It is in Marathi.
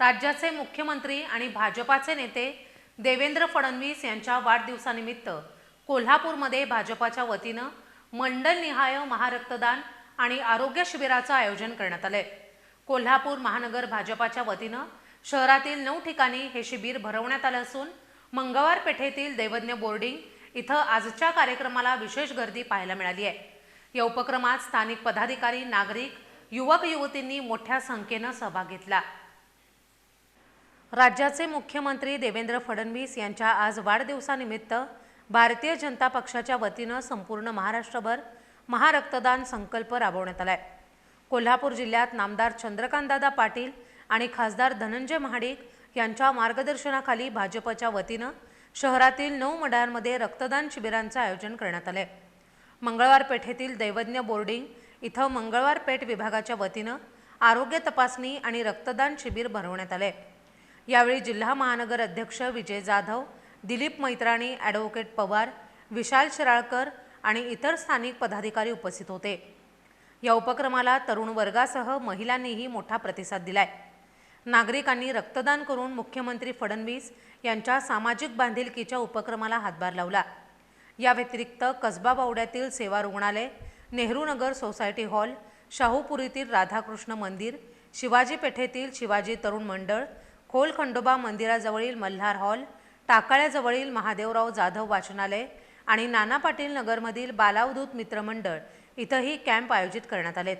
राज्याचे मुख्यमंत्री आणि भाजपाचे नेते देवेंद्र फडणवीस यांच्या वाढदिवसानिमित्त कोल्हापूरमध्ये भाजपाच्या वतीनं मंडलनिहाय महारक्तदान आणि आरोग्य शिबिराचं आयोजन करण्यात आलंय. कोल्हापूर महानगर भाजपाच्या वतीनं शहरातील नऊ ठिकाणी हे शिबिर भरवण्यात आलं असून मंगळवार पेठेतील दैवज्ञ बोर्डिंग इथं आजच्या कार्यक्रमाला विशेष गर्दी पाहायला मिळाली आहे. या उपक्रमात स्थानिक पदाधिकारी नागरिक युवक युवतींनी मोठ्या संख्येनं सहभाग घेतला. राज्याचे मुख्यमंत्री देवेंद्र फडणवीस यांच्या आज वाढदिवसानिमित्त भारतीय जनता पक्षाच्या वतीनं संपूर्ण महाराष्ट्रभर महारक्तदान संकल्प राबवण्यात आलाय. कोल्हापूर जिल्ह्यात नामदार चंद्रकांतदादा पाटील आणि खासदार धनंजय महाडिक यांच्या मार्गदर्शनाखाली भाजपच्या वतीनं शहरातील नऊ मडांमध्ये रक्तदान शिबिरांचं आयोजन करण्यात आलंय. मंगळवार पेठेतील दैवज्ञ बोर्डिंग इथं मंगळवार पेठ विभागाच्या वतीनं आरोग्य तपासणी आणि रक्तदान शिबिर भरवण्यात आले यावेळी जिल्हा महानगर अध्यक्ष विजय जाधव दिलीप मैत्राणी ॲडव्होकेट पवार विशाल शिराळकर आणि इतर स्थानिक पदाधिकारी उपस्थित होते. या उपक्रमाला तरुण वर्गासह महिलांनीही मोठा प्रतिसाद दिलाय. नागरिकांनी रक्तदान करून मुख्यमंत्री फडणवीस यांच्या सामाजिक बांधिलकीच्या उपक्रमाला हातभार लावला. या व्यतिरिक्त कसबा बावड्यातील सेवा रुग्णालय नेहरू नगर सोसायटी हॉल शाहूपुरीतील राधाकृष्ण मंदिर शिवाजी पेठेतील शिवाजी तरुण मंडळ खोल खंडोबा मंदिराजवळील मल्हार हॉल टाकाळ्याजवळील महादेवराव जाधव वाचनालय आणि नाना पाटील नगरमधील बालावधूत मित्रमंडळ इथंही कॅम्प आयोजित करण्यात आलेत.